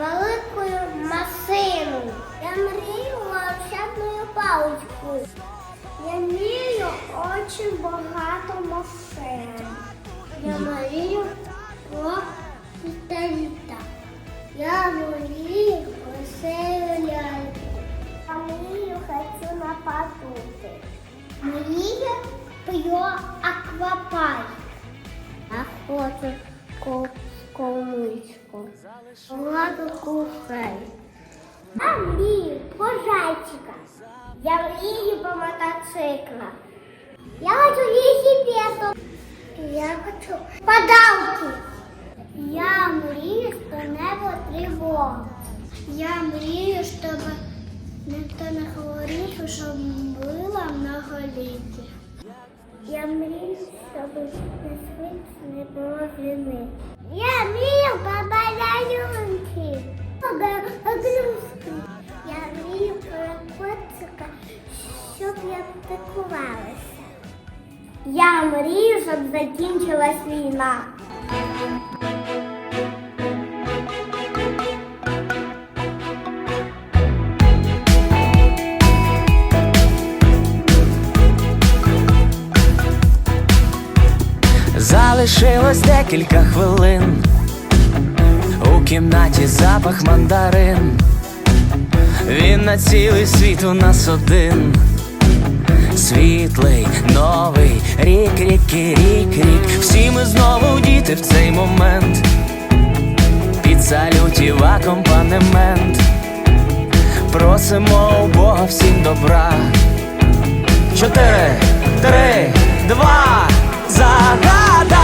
великою машину. Я мрію волшебною паличкою. Я мрію дуже багато машин. Я мрію про літаліта. Я мрію про ляльку. Я мрію хочу на батути. Мрію про аквапарк. Я хочу комичку. Ладу кухай. Я мрію про зайчика. Я мрію про мотоцикла. Я хочу велосипед. Я хочу подарки. Я мрію, що небо тривога. Я мрію, щоб ніхто не говорив, що було многоліття. Я мрію, щоб на світі не було війни. Я мрію щоб я атакувалася. Я мрію, щоб закінчилась війна. Залишилось декілька хвилин, у кімнаті запах мандарин, він на цілий світ у нас один. Світлий, новий рік, ріки, рік, рік. Всі ми знову діти в цей момент. Під салютів акомпанемент. Просимо у Бога всім добра. Чотири, три, два, загадай